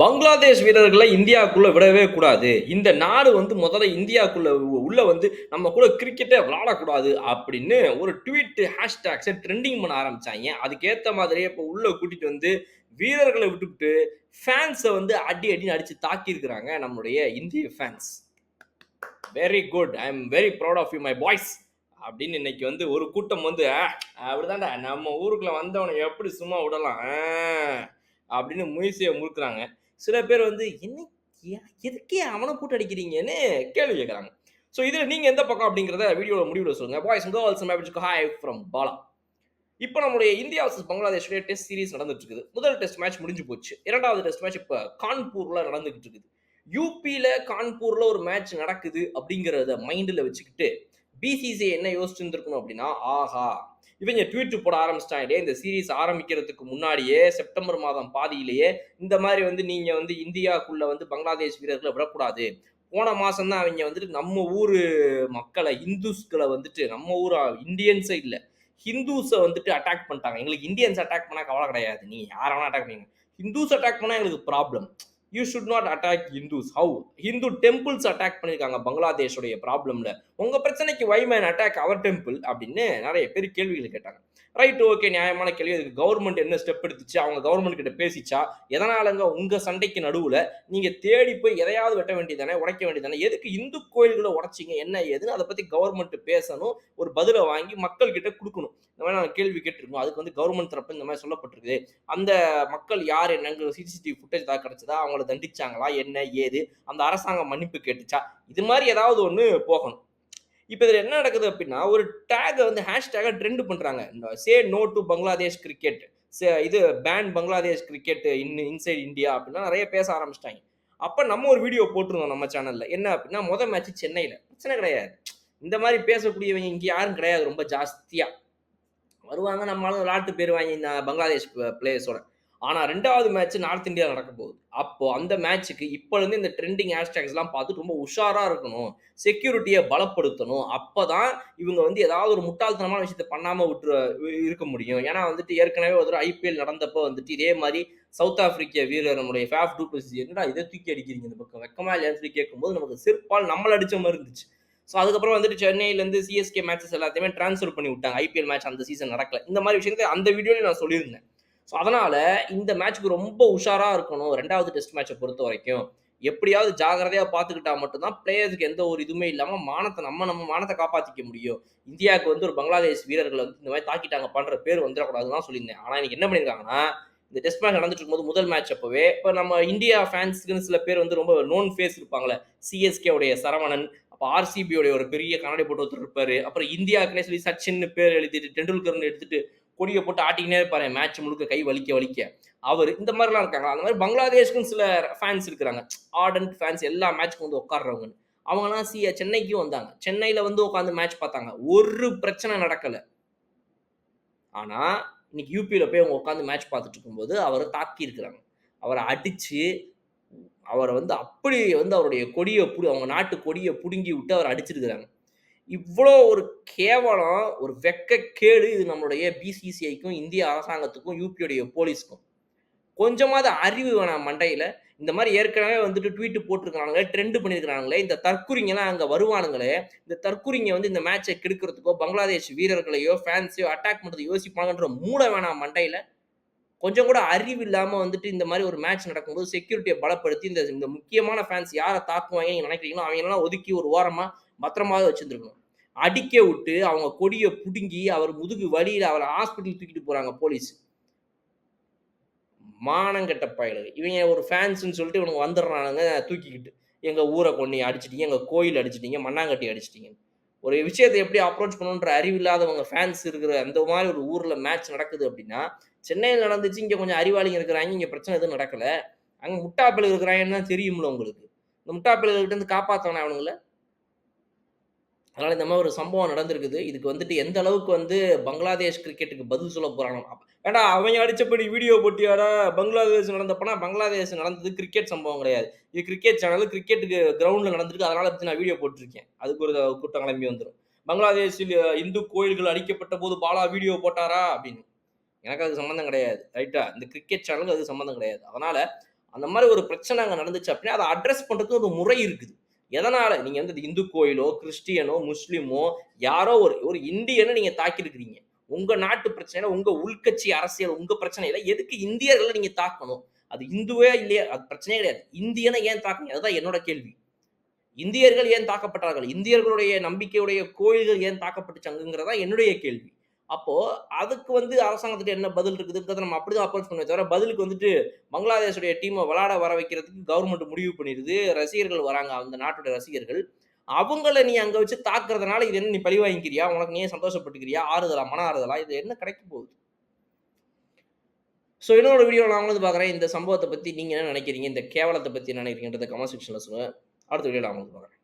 பங்களாதேஷ் வீரர்களை இந்தியாவுக்குள்ளே விடவே கூடாது. இந்த நாடு வந்து முதல்ல இந்தியாவுக்குள்ளே உள்ளே வந்து நம்ம கூட கிரிக்கெட்டே விளாடக்கூடாது அப்படின்னு ஒரு ட்வீட் ஹேஷ்டேக்ஸை ட்ரெண்டிங் பண்ண ஆரம்பிச்சாங்க. அதுக்கேற்ற மாதிரியே இப்போ உள்ளே கூட்டிகிட்டு வந்து வீரர்களை விட்டுவிட்டு ஃபேன்ஸை வந்து அடி அடின்னு அடித்து தாக்கியிருக்கிறாங்க நம்மளுடைய இந்திய fans very good I am very proud of you my boys அப்படின்னு இன்னைக்கு வந்து ஒரு கூட்டம் வந்து அப்படிதான்டா நம்ம ஊருக்குள்ளே வந்தவனை எப்படி சும்மா விடலாம்? அப்படின்னு முயற்சியை முழுக்கிறாங்க சில பேர் வந்து என்ன ஏன், எதுக்கே அவனை போட்டு அடிக்கிறீங்கன்னு கேள்வி கேட்குறாங்க ஸோ இதில் நீங்கள் எந்த பக்கம் அப்படிங்கிறத வீடியோவில் முடிவில் சொல்லுங்கள் பாய்ஸ் கேர்ள்ஸ் மேபிச்சுக்கு ஹாய் ஃப்ரம் பாலா இப்போ நம்மளுடைய இந்தியா வர்சஸ் பங்களாதேஷுடைய டெஸ்ட் சீரிஸ் நடந்துட்டு இருக்குது முதல் டெஸ்ட் மேட்ச் முடிஞ்சு போச்சு. இரண்டாவது டெஸ்ட் மேட்ச் இப்போ கான்பூரில் நடந்துகிட்டு இருக்குது யூபியில் கான்பூரில் ஒரு மேட்ச் நடக்குது அப்படிங்கிறத மைண்டில் வச்சுக்கிட்டு பிசிசி என்ன யோசிச்சுருந்துருக்கணும் அப்படின்னா ஆஹா இவங்க ட்வீட் போட ஆரம்பிச்சிட்டாங்களே இந்த சீரிஸ் ஆரம்பிக்கிறதுக்கு முன்னாடியே செப்டம்பர் மாதம் பாதியிலேயே இந்த மாதிரி வந்து நீங்க வந்து இந்தியாக்குள்ள வந்து பங்களாதேஷ் வீரர்களை விடக்கூடாது. போன மாசம் தான் அவங்க வந்துட்டு நம்ம ஊர் மக்களை இந்துஸ்களை வந்துட்டு நம்ம ஊர் இந்தியன்ஸே இல்லை ஹிந்துஸை வந்துட்டு அட்டாக் பண்ணிட்டாங்க. எங்களுக்கு இந்தியன்ஸ் அட்டாக் பண்ணால் கவலை கிடையாது. நீ யார அட்டாக் பண்ணீங்க ஹிந்துஸ் அட்டாக் பண்ணால் எங்களுக்கு problem you should not attack Hindus how Hindu temples attack பண்ணியிருக்காங்க பங்களாதேஷோடைய ப்ராப்ளம்ல உங்க பிரச்சனைக்கு why man attack our temple அப்படின்னு நிறைய பேர் கேள்விகள் கேட்டாங்க. ரைட் ஓகே நியாயமான கேள்வி. அதுக்கு கவர்மெண்ட் என்ன ஸ்டெப் எடுத்துச்சு? அவங்க கவர்மெண்ட் கிட்ட பேசிச்சா? எதனாலங்க உங்க சண்டைக்கு நடுவுல நீங்க தேடி போய் எதையாவது வெட்ட வேண்டியதானே உடைக்க வேண்டியதானே எதுக்கு இந்து கோயில்களை உடைச்சிங்க? என்ன ஏதுன்னு அதை பத்தி கவர்மெண்ட் பேசணும். ஒரு பதிலை வாங்கி மக்கள் கிட்ட கொடுக்கணும். இந்த மாதிரி நாங்கள் கேள்வி கேட்டிருக்கோம் அதுக்கு வந்து கவர்மெண்ட் தரப்பு இந்த மாதிரி சொல்லப்பட்டிருக்குது. அந்த மக்கள் யார் என்னங்க சிசிடிவி ஃபுட்டேஜ் தான் கிடைச்சதா? அவங்கள தண்டிச்சாங்களா? என்ன? ஏது? அந்த அரசாங்கம் மன்னிப்பு கேட்டுச்சா? இது மாதிரி ஏதாவது ஒன்று போகணும். இப்போ இதில் என்ன நடக்குது அப்படின்னா ஒரு டேகை வந்து ஹேஷ்டேகை ட்ரெண்ட் பண்ணுறாங்க say no to Bangladesh cricket இது ban Bangladesh cricket in inside India அப்படின்னா நிறைய பேச ஆரம்பிச்சிட்டாங்க. அப்போ நம்ம ஒரு வீடியோ போட்டிருந்தோம் நம்ம சேனலில் என்ன அப்படின்னா மொதல் மேட்ச் சென்னையில். பிரச்சனை கிடையாது. இந்த மாதிரி பேசக்கூடியவங்க இங்கே யாரும் கிடையாது ரொம்ப ஜாஸ்தியாக வருவாங்க நம்மளால நாலு பேர் வாங்கி இந்த பங்களாதேஷ் பிளேயர்ஸோட ஆனால் ரெண்டாவது மேட்ச் நார்த் இந்தியா நடக்க போகுது அப்போ அந்த மேட்ச்சுக்கு இப்போலேருந்து இந்த ட்ரெண்டிங் ஹேஷ்டேக்ஸ்லாம் பார்த்து ரொம்ப உஷாராக இருக்கணும். செக்யூரிட்டியை பலப்படுத்தணும். அப்போ தான் இவங்க வந்து ஏதாவது ஒரு முட்டாள்தனமான விஷயத்தை பண்ணாமல் விட்டு இருக்க முடியும். ஏன்னா வந்துட்டு ஏற்கனவே ஒரு ஐபிஎல் நடந்தப்போ வந்துட்டு இதே மாதிரி சவுத் ஆப்பிரிக்க வீரர் நம்முடைய ஃபேஃப் டூப்ளசி என்னடா இதை தூக்கி அடிக்கிறீங்க இந்த பக்கம்? வெக்கமா இல்லையான்னு சொல்லி கேட்கும்போது நமக்கு சிற்பால் நம்மளை அடித்த மாதிரி இருந்துச்சு. ஸோ அதுக்கப்புறம் வந்துட்டு சென்னையிலேருந்து சிஎஸ்கே மேட்சஸ் எல்லாத்தையுமே ட்ரான்ஸ்ஃபர் பண்ணி விட்டாங்க. ஐபிஎல் மேட்ச் அந்த சீசன் நடக்கல. இந்த மாதிரி விஷயத்தை அந்த வீடியோலையும் நான் சொல்லியிருந்தேன். ஸோ அதனால இந்த மேட்ச்க்கு ரொம்ப உஷாரா இருக்கணும். ரெண்டாவது டெஸ்ட் மேட்சை பொறுத்த வரைக்கும். எப்படியாவது ஜாகிரதையா பார்த்துக்கிட்டா மட்டும்தான் பிளேயர்ஸ்க்கு எந்த ஒரு இதுவுமே இல்லாம மானத்தை நம்ம நம்ம மானத்தை காப்பாத்திக்க முடியும். இந்தியாவுக்கு வந்து ஒரு பங்களாதேஷ் வீரர்கள் வந்து இந்த மாதிரி தாக்கிட்டாங்க பண்ற பேர் வந்துடக்கூடாதுன்னு சொல்லியிருந்தேன். ஆனா இன்னைக்கு என்ன பண்ணியிருக்காங்கன்னா இந்த டெஸ்ட் மேட்ச் நடந்துட்டு இருக்கும்போது முதல் மேட்ச் அப்பவே இப்போ நம்ம இந்தியா ஃபேன்ஸ்க்குன்னு சில பேர் வந்து ரொம்ப நோன் ஃபேஸ் இருப்பாங்களே சிஎஸ்கே உடைய சரவணன் அப்போ ஆர்சிபியோடைய ஒரு பெரிய கண்ணாடி போட்டு ஒருத்தர் இருப்பாரு. அப்புறம் இந்தியாவுக்குனே சொல்லி சச்சின் பேர் எழுதிட்டு டெண்டுல்கர்னு எடுத்துட்டு கொடியை போட்டு ஆட்டிக்கினே இருப்பாரு மேட்ச் முழுக்க கை வலிக்க வலிக்க. அவர் இந்த மாதிரிலாம் இருக்காங்க அந்த மாதிரி பங்களாதேஷ்க்கும் சில ஃபேன்ஸ் இருக்கிறாங்க. ஆர்டன்ட் ஃபேன்ஸ் எல்லா மேட்ச்க்கும் வந்து உட்காடுறவங்க அவங்கலாம் சி சென்னைக்கும் வந்தாங்க. சென்னையில் வந்து உட்காந்து மேட்ச் பார்த்தாங்க. ஒரு பிரச்சனை நடக்கலை. ஆனால் இன்னைக்கு யூபியில் போய் அவங்க உட்காந்து மேட்ச் பார்த்துட்டு இருக்கும்போது அவரை தாக்கி இருக்கிறாங்க அவரை அடித்து அவரை வந்து அப்படி வந்து அவருடைய கொடியை புடி அவங்க நாட்டு கொடியை பிடுங்கி விட்டு அவரை அடிச்சிருக்கிறாங்க. இவ்வளோ ஒரு கேவலம் ஒரு வெக்கக்கேடு இது நம்மளுடைய பிசிசிஐக்கும் இந்திய அரசாங்கத்துக்கும் யூபியோடைய போலீஸ்க்கும். கொஞ்சமாவது அறிவு வேணாம் மண்டையில். இந்த மாதிரி ஏற்கனவே வந்துட்டு ட்வீட் போட்டிருக்காங்களே ட்ரெண்ட் பண்ணியிருக்கிறாங்களே இந்த தற்குறிங்கெல்லாம் அங்கே வருவானுங்களே இந்த தற்குறிங்க வந்து இந்த மேட்சை கெடுக்கிறதுக்கோ பங்களாதேஷ் வீரர்களையோ ஃபேன்ஸையோ அட்டாக் பண்ணுறது யோசிப்பாங்கன்ற மூளை வேணாம் மண்டையில். கொஞ்சம் கூட அறிவு இல்லாமல் வந்துட்டு இந்த மாதிரி ஒரு மேட்ச் நடக்கும்போது செக்யூரிட்டியை பலப்படுத்தி இந்த இந்த முக்கியமான ஃபேன்ஸ் யாரை தாக்குவாங்க நீங்கள் நினைக்கிறீங்களோ அவங்களெல்லாம் ஒதுக்கி ஒரு ஓரமாக பத்திரமாவது வச்சுருந்துருக்கணும். அடிக்க விட்டு அவங்க கொடியை பிடுங்கி அவர் முதுகு வழியில் அவரை ஹாஸ்பிட்டல் தூக்கிட்டு போகிறாங்க போலீஸ் மானங்கெட்ட பயலுக்கு இவங்க ஒரு ஃபேன்ஸுன்னு சொல்லிட்டு இவனுங்க வந்துடுறானுங்க தூக்கிக்கிட்டு. எங்கள் ஊரை கொண்டு அடிச்சிட்டீங்க எங்கள் கோயில் அடிச்சிட்டீங்க மண்ணாங்கட்டி அடிச்சிட்டீங்க. ஒரு விஷயத்தை எப்படி அப்ரோச் பண்ணணுன்ற அறிவு இல்லாதவங்க ஃபேன்ஸ் இருக்கிற அந்த மாதிரி ஒரு ஊரில் மேட்ச் நடக்குது அப்படின்னா சென்னையில் நடந்துச்சு இங்கே கொஞ்சம் அறிவாளிங்க இருக்கிறாங்க இங்கே பிரச்சனை எதுவும் நடக்கலை. அங்கே முட்டாப்பிள் இருக்கிறாங்கன்னு தான் தெரியும்ல உங்களுக்கு. இந்த முட்டாப்பிள்கிட்ட இருந்து காப்பாற்றணும் அவனுங்களை? அதனால் இந்த மாதிரி ஒரு சம்பவம் நடந்திருக்குது. இதுக்கு வந்துட்டு எந்த அளவுக்கு வந்து பங்களாதேஷ் கிரிக்கெட்டுக்கு பதில் சொல்ல போறாங்க ஏடா அவங்க அடித்தபடி வீடியோ போட்டியாடா? பங்களாதேஷ் நடந்தப்பனா பங்களாதேஷ் நடந்தது கிரிக்கெட் சம்பவம் கிடையாது. இது கிரிக்கெட் சேனல் கிரிக்கெட்டுக்கு கிரவுண்டில் நடந்திருக்கு. அதனால் பற்றி நான் வீடியோ போட்டிருக்கேன். அதுக்கு ஒரு கூட்டம் கிளம்பி வந்துடும் பங்களாதேஷில் இந்து கோயில்கள் அடிக்கப்பட்ட போது பாலா வீடியோ போட்டாரா? அப்படின்னு. எனக்கு அது சம்மந்தம் கிடையாது. ரைட்டா இந்த கிரிக்கெட் சேனலுக்கு அது சம்மந்தம் கிடையாது. அதனால் அந்த மாதிரி ஒரு பிரச்சனை அங்கே நடந்துச்சு அப்படின்னா அதை அட்ரஸ் பண்ணுறதுக்கு ஒரு முறை இருக்குது. எதனால? நீங்க வந்து இந்து கோயிலோ கிறிஸ்டியனோ முஸ்லீமோ யாரோ ஒரு ஒரு இந்தியனை நீங்க தாக்கியிருக்கிறீங்க. உங்க நாட்டு பிரச்சனையில உங்க உள்கட்சி அரசியல் உங்க பிரச்சனையில எதுக்கு இந்தியர்களை நீங்க தாக்கணும்? அது இந்துவே இல்லையா அது பிரச்சனையே கிடையாது. இந்தியனை ஏன் தாக்கணும்? அதுதான் என்னோட கேள்வி. இந்தியர்கள் ஏன் தாக்கப்பட்டார்கள்? இந்தியர்களுடைய நம்பிக்கையுடைய கோயில்கள் ஏன் தாக்கப்பட்டுச்சாங்கிறதா என்னுடைய கேள்வி. அப்போ அதுக்கு வந்து அரசாங்கத்துக்கு என்ன பதில் இருக்குதுன்றதை நம்ம அப்படிதான் அப்ரோச் பண்ண தவிர பதிலுக்கு வந்துட்டு பங்களாதேஷுடைய டீமை விளாட வர வைக்கிறதுக்கு கவர்மெண்ட் முடிவு பண்ணிடுது. ரசிகர்கள் வராங்க. அந்த நாட்டுடைய ரசிகர்கள். அவங்கள நீ அங்க வச்சு தாக்குறதுனால இது என்ன நீ பழி வாங்கிக்கிறியா உனக்கு நீ சந்தோஷப்பட்டுக்கிறியா? ஆறுதலா? மன ஆறுதலா? இது என்ன கிடைக்க போகுது? ஸோ இன்னொரு வீடியோ நான் வந்து பார்க்குறேன். இந்த சம்பவத்தை பற்றி நீங்கள் என்ன நினைக்கிறீங்க? இந்த கேவலத்தை பற்றி என்ன நினைக்கிறீங்கன்றத கமெண்ட் செக்ஷனில் சொல்லுங்கள் அடுத்த வீடியோவில் நான் வந்து பார்க்குறேன்.